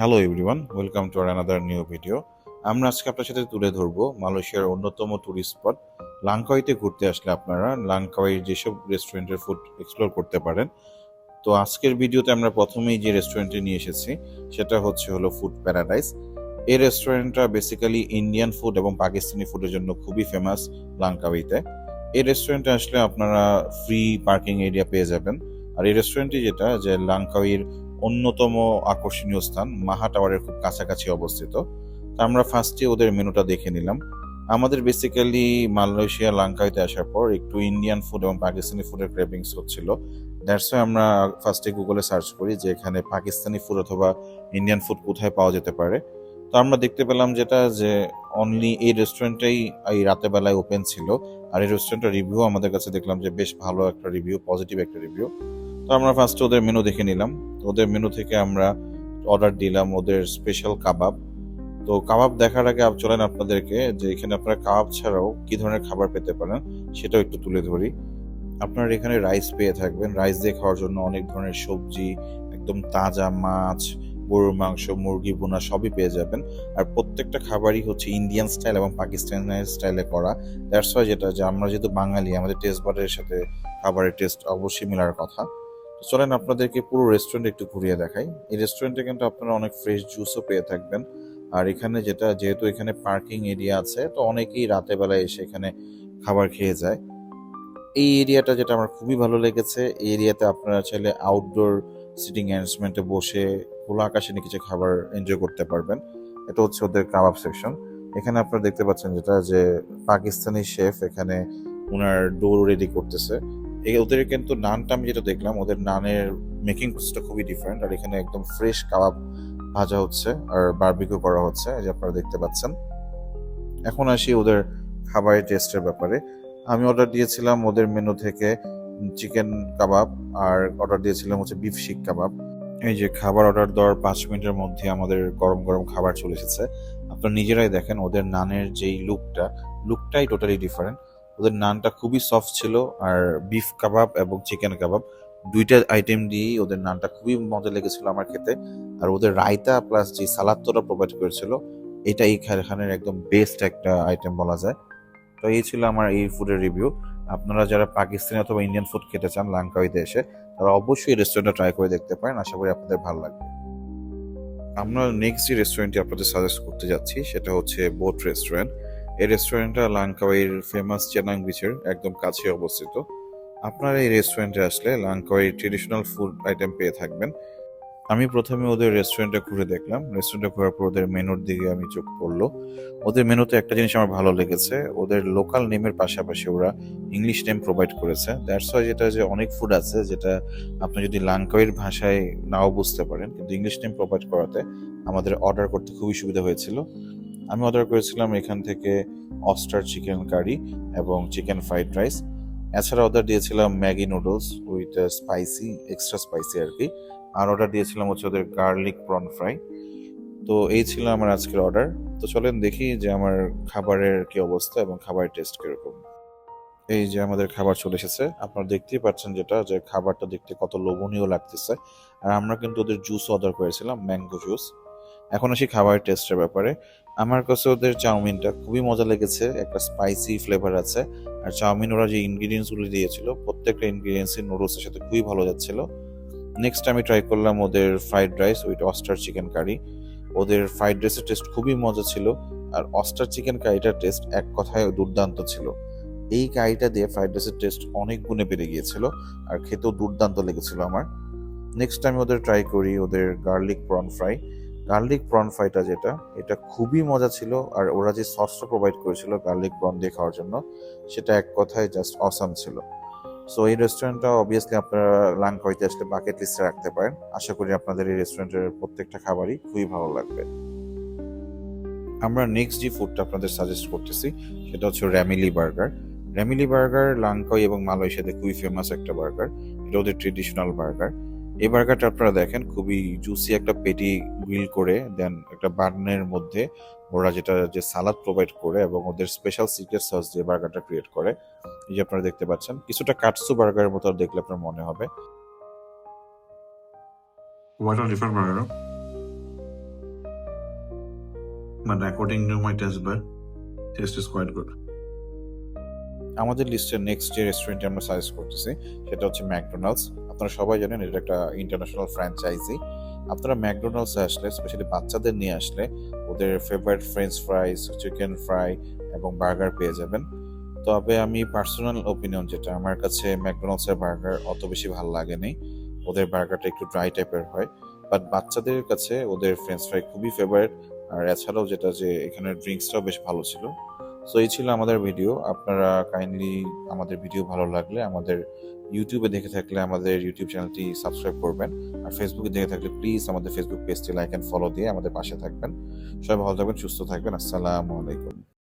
Hello everyone welcome to our another new video আমরা আজকে আপনার সাথে তুলে ধরবো মালয়েশিয়ার অন্যতম ট্যুরিস্ট স্পট লাংকাওয়াইতে ঘুরতে আসলে আপনারা লাংকাওয়াই যেসব রেস্টুরেন্টের ফুড এক্সপ্লোর করতে পারেন। তো আজকের ভিডিওতে আমরা প্রথমেই যে রেস্টুরেন্টে নিয়ে এসেছি, সেটা হচ্ছে হলো ফুড প্যারাডাইস এই রেস্টুরেন্টটা বেসিক্যালি ইন্ডিয়ান ফুড এবং পাকিস্তানি ফুডের জন্য খুবই ফেমাস লাংকাওয়াইতে এই রেস্টুরেন্টে আসলে আপনারা ফ্রি পার্কিং এরিয়া পেয়ে যাবেন। আর এই রেস্টুরেন্টটি যেটা, যে লাংকাওয়ির অন্যতম আকর্ষণীয় স্থান, মাহা টাওয়ারের খুব কাছাকাছি অবস্থিত। তা আমরা ফার্স্টে ওদের মেনুটা দেখে নিলাম। আমাদের বেসিক্যালি মালয়েশিয়া, লাঙ্কাইতে আসার পর একটু ইন্ডিয়ান ফুড এবং পাকিস্তানি ফুডের ক্রেভিংস হচ্ছিল। দ্যাটস আমরা ফার্স্টে গুগলে সার্চ করি যে এখানে পাকিস্তানি ফুড অথবা ইন্ডিয়ান ফুড কোথায় পাওয়া যেতে পারে। তো আমরা দেখতে পেলাম যেটা যে অনলি এই রেস্টুরেন্টটাই এই রাতের বেলায় ওপেন ছিল। আর এই রেস্টুরেন্টের রিভিউ আমাদের কাছে দেখলাম যে বেশ ভালো একটা রিভিউ পজিটিভ একটা রিভিউ তো আমরা ফার্স্টে ওদের মেনু দেখে নিলাম। ওদের মেনু থেকে আমরা অর্ডার দিলাম ওদের স্পেশাল কাবাব তো কাবাব দেখার আগে চলেন আপনাদেরকে যে এখানে আপনারা কাবাব ছাড়াও কি ধরনের খাবার পেতে পারেন, সেটাও একটু তুলে ধরি। আপনারা এখানে রাইস পেয়ে থাকবেন। রাইস দিয়ে খাওয়ার জন্য অনেক ধরনের সবজি, একদম তাজা মাছ, গরুর মাংস, মুরগি বোনা সবই পেয়ে যাবেন। আর প্রত্যেকটা খাবারই হচ্ছে ইন্ডিয়ান স্টাইল এবং পাকিস্তানের স্টাইলে করা। দ্যাটস ওয়াই যেটা যে আমরা যেহেতু বাঙালি, আমাদের টেস্ট বারের সাথে খাবারের টেস্ট অবশ্যই মেলার কথা। চলেন আপনাদেরকে পুরো রেস্টুরেন্ট একটু ঘুরিয়ে দেখাই। এই রেস্টুরেন্টে কিন্তু আপনারা অনেক ফ্রেশ জুসও পেয়ে থাকবেন। আর এখানে যেটা, যেহেতু এখানে পার্কিং এরিয়া আছে, তো অনেকেই রাতে বেলায় এসে এখানে খাবার খেয়ে যায়। এই এরিয়াটা যেটা আমার খুবই ভালো লেগেছে, এই এরিয়াতে আপনারা চাইলে আউটডোর সিটিং অ্যারেঞ্জমেন্টে বসে খোলা আকাশে নিয়ে কিছু খাবার এনজয় করতে পারবেন। এটা হচ্ছে ওদের কাবাব সেকশন এখানে আপনারা দেখতে পাচ্ছেন যেটা, যে পাকিস্তানি শেফ এখানে ওনার ডোর রেডি করতেছে। ওদের কিন্তু নানটা আমি যেটা দেখলাম, ওদের নানের মেকিং প্রসেসটা খুবই ডিফারেন্ট আর এখানে একদম ফ্রেশ কাবাব ভাজা হচ্ছে আর বারবিকিউ করা হচ্ছে যে আপনারা দেখতে পাচ্ছেন। এখন আসি ওদের খাবারের টেস্টের ব্যাপারে। আমি অর্ডার দিয়েছিলাম ওদের মেনু থেকে চিকেন কাবাব আর অর্ডার দিয়েছিলাম হচ্ছে বিফ শিক কাবাব। এই যে খাবার অর্ডার দেওয়ার পাঁচ মিনিটের মধ্যে আমাদের গরম গরম খাবার চলে এসেছে। আপনারা নিজেরাই দেখেন ওদের নানের যেই লুকটা লুকটাই টোটালি ডিফারেন্ট ওদের নানটা খুবই সফট ছিল আর বিফ কাবাব এবং চিকেন কাবাব দুইটা আইটেম দিয়েই ওদের নানটা খুবই মজা লেগেছিল আমার খেতে। আর ওদের রায়তা প্লাস যে সালাদটা প্রোভাইড করেছিল, এটা এই খানের একদম বেস্ট একটা আইটেম বলা যায়। তো এই ছিল আমার এই ফুডের রিভিউ আপনারা যারা পাকিস্তানি অথবা ইন্ডিয়ান ফুড খেতে চান লাঙ্কাউইতে এসে, তারা অবশ্যই রেস্টুরেন্টটা ট্রাই করে দেখতে পারেন। আশা করি আপনাদের ভালো লাগবে। আমরা নেক্সট যে রেস্টুরেন্টটি আপনাদের সাজেস্ট করতে যাচ্ছি, সেটা হচ্ছে বোট রেস্টুরেন্ট এই রেস্টুরেন্টটা লাঙ্কাওয়ের ফেমাস চেনাং বিচের একদম কাছে অবস্থিত। আপনারা এই রেস্টুরেন্টে আসলে লাঙ্কাওয়ের ট্রেডিশনাল ফুড আইটেম পেয়ে থাকবেন। আমি প্রথমে ওদের রেস্টুরেন্টে ঘুরে দেখলাম। রেস্টুরেন্টে ঘোরার পর ওদের মেনুর দিকে আমি চোখ পড়ল। ওদের মেনুতে একটা জিনিস আমার ভালো লেগেছে। ওদের লোকাল নেমের পাশাপাশি ওরা ইংলিশ নেম প্রোভাইড করেছে। দ্যাটস ওয়াই যেটা যে অনেক ফুড আছে, যেটা আপনি যদি লাঙ্কাওয়ের ভাষায় নাও বুঝতে পারেন, কিন্তু ইংলিশ নেম প্রোভাইড করাতে আমাদের অর্ডার করতে খুবই সুবিধা হয়েছিল। আমি অর্ডার করেছিলাম এখান থেকে অস্টার চিকেন কারি এবং চিকেন ফ্রাইড রাইস এছাড়া অর্ডার দিয়েছিলাম Maggi noodles with spicy extra spicy আর কি। আর অর্ডার দিয়েছিলাম হচ্ছে ওদের গার্লিক প্রন ফ্রাই তো এই ছিল আমার আজকের অর্ডার তো চলেন দেখি যে আমার খাবারের কি অবস্থা এবং খাবারের টেস্ট কীরকম। এই যে আমাদের খাবার চলে এসেছে। আপনারা দেখতেই পাচ্ছেন যেটা, যে খাবারটা দেখতে কত লোভনীয় লাগতেছে। আর আমরা কিন্তু ওদের জুস অর্ডার করেছিলাম ম্যাঙ্গো জুস এখন আসি খাবারের টেস্টের ব্যাপারে। আমার কাছে ওদের চাউমিনটা খুবই মজা লেগেছে, একটা স্পাইসি ফ্লেভার আছে। আর চাউমিন ওরা যে ইনগ্রিডিয়েন্টসগুলো দিয়েছিল, প্রত্যেকটা ইনগ্রিডিয়েন্টসই নুডলসের সাথে খুবই ভালো যাচ্ছিল। নেক্সট আমি ট্রাই করলাম ওদের fried rice with oyster chicken curry ওদের ফ্রাইড রাইসের টেস্ট খুবই মজা ছিল, আর অস্টার চিকেন কারিটার টেস্ট এক কথায় দুর্দান্ত ছিল। এই কারিটা দিয়ে ফ্রাইড রাইসের টেস্ট অনেক গুণে বেড়ে গিয়েছিল, আর খেতেও দুর্দান্ত লেগেছিল আমার। নেক্সট আমি ওদের ট্রাই করি, ওদের garlic prawn fry garlic prawn ফ্রাইটা যেটা, এটা খুবই মজা ছিল আর ওরা যে সসটা প্রোভাইড করেছিল গার্লিক প্রন দিয়ে খাওয়ার জন্য, সেটা এক কথায় জাস্ট অসাম ছিল। সো এই রেস্টুরেন্টটা অবভিয়াসলি আপনারা লাংকাইতে আসলে বাকেট লিস্টে রাখতে পারেন। আশা করি আপনাদের এই রেস্টুরেন্টের প্রত্যেকটা খাবারই খুবই ভালো লাগবে। আমরা নেক্সট যে ফুডটা আপনাদের সাজেস্ট করতেছি, সেটা হচ্ছে র্যামিলি বার্গার র্যামিলি বার্গার লাংকাই এবং মালয়েশিয়াতে খুবই ফেমাস একটা বার্গার এটা ওদের ট্রেডিশনাল বার্গার এই বার্গারটা আপনারা দেখেন খুবই জুসি একটা পেটি গ্রিল করে দেন একটা বার্নের মধ্যে ওরা যেটা যে সালাদ প্রোভাইড করে এবং ওদের স্পেশাল সিক্রেট সস দিয়ে বার্গারটা ক্রিয়েট করে এই যে আপনারা দেখতে পাচ্ছেন কিছুটা কাটসু বার্গারের মতো দেখলে আপনার মনে হবে What are different burger? but according to my taste bud, taste is quite good. আমাদের লিস্টের নেক্সট যে রেস্টুরেন্টে আমরা সাজেস্ট করতেছি সেটা হচ্ছে ম্যাকডোনাল্ডস আপনারা সবাই জানেন, এটা একটা ইন্টারন্যাশনাল ফ্র্যাঞ্চাইজি আপনারা ম্যাকডোনাল্ডসে আসলে স্পেশালি বাচ্চাদের নিয়ে আসলে, ওদের favourite French fries chicken fry এবং বার্গার পেয়ে যাবেন। তবে আমি পার্সোনাল ওপিনিয়ন যেটা, আমার কাছে ম্যাকডোনাল্ডসের বার্গার অত বেশি ভালো লাগেনি। ওদের বার্গারটা একটু ড্রাই টাইপের হয়। বাট বাচ্চাদের কাছে ওদের ফ্রেঞ্চ ফ্রাই খুবই ফেভারিট আর এছাড়াও যেটা যে এখানে ড্রিঙ্কসটাও বেশ ভালো ছিল। সো এই ছিল আমাদের ভিডিও আপনারা কাইন্ডলি আমাদের ভিডিও ভালো লাগলে আমাদের ইউটিউবে দেখে থাকলে আমাদের ইউটিউব চ্যানেলটি সাবস্ক্রাইব করবেন। আর ফেসবুকে দেখে থাকলে প্লিজ আমাদের ফেসবুক পেজটি লাইক অ্যান্ড ফলো দিয়ে আমাদের পাশে থাকবেন। সবাই ভালো থাকবেন, সুস্থ থাকবেন। আসসালামু আলাইকুম।